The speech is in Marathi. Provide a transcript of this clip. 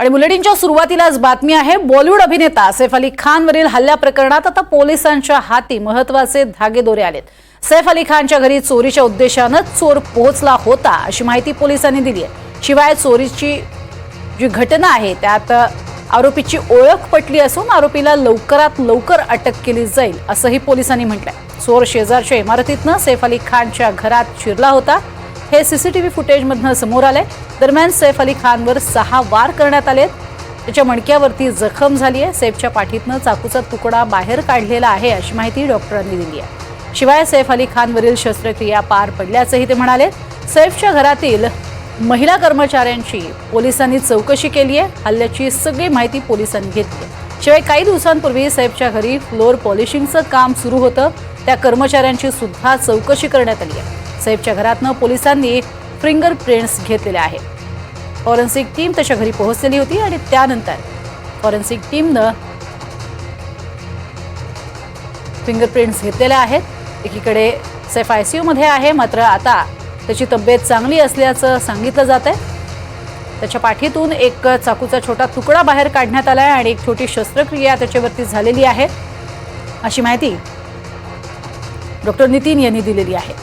आणि बुलेटिनच्या सुरुवातीलाच बातमी आहे बॉलिवूड अभिनेता सैफ अली खानवरील हल्ल्या प्रकरणात आता पोलिसांच्या हाती महत्त्वाचे धागेदोरे आलेत. सैफ अली खानच्या घरी चोरीच्या उद्देशानं चोर पोहोचला होता अशी माहिती पोलिसांनी दिली आहे. शिवाय चोरीची जी घटना आहे त्यात आरोपीची ओळख पटली असून आरोपीला लवकरात लवकर अटक केली जाईल असंही पोलिसांनी म्हटलंय. चोर शेजारच्या इमारतीतनं सैफ अली खानच्या घरात शिरला होता. हे सीसीटीव्ही फुटेजमधनं समोर आलंय. दरम्यान सैफ अली खानवर सहा वार करण्यात आलेत. त्याच्या मणक्यावरती जखम झाली आहे सैफच्या पाठीतनं चाकूचा तुकडा बाहेर काढलेला आहे अशी माहिती डॉक्टरांनी दिली आहे. शिवाय सैफ अली खानवरील शस्त्रक्रिया पार पडल्याचंही ते म्हणाले. सैफच्या घरातील महिला कर्मचाऱ्यांची पोलिसांनी चौकशी केली आहे. हल्ल्याची सगळी माहिती पोलिसांनी घेतली आहे. शिवाय काही दिवसांपूर्वी सैफच्या घरी फ्लोअर पॉलिशिंगचं काम सुरू होतं. त्या कर्मचाऱ्यांची सुद्धा चौकशी करण्यात आली आहे. सैफच्या घरातनं पोलिसांनी फिंगर प्रिंट्स घेतलेले आहेत. फॉरेन्सिक टीम त्याच्या घरी पोहोचलेली होती आणि त्यानंतर फॉरेन्सिक टीमनं फिंगरप्रिंट्स घेतलेल्या आहेत. एकीकडे सैफ आय सी यूमध्ये आहे मात्र आता त्याची तब्येत चांगली असल्याचं सांगितलं जात आहे त्याच्या पाठीतून एक चाकूचा छोटा तुकडा बाहेर काढण्यात आला आहे आणि एक छोटी शस्त्रक्रिया त्याच्यावरती झालेली आहे. अशी माहिती डॉक्टर नितीन यांनी दिलेली आहे.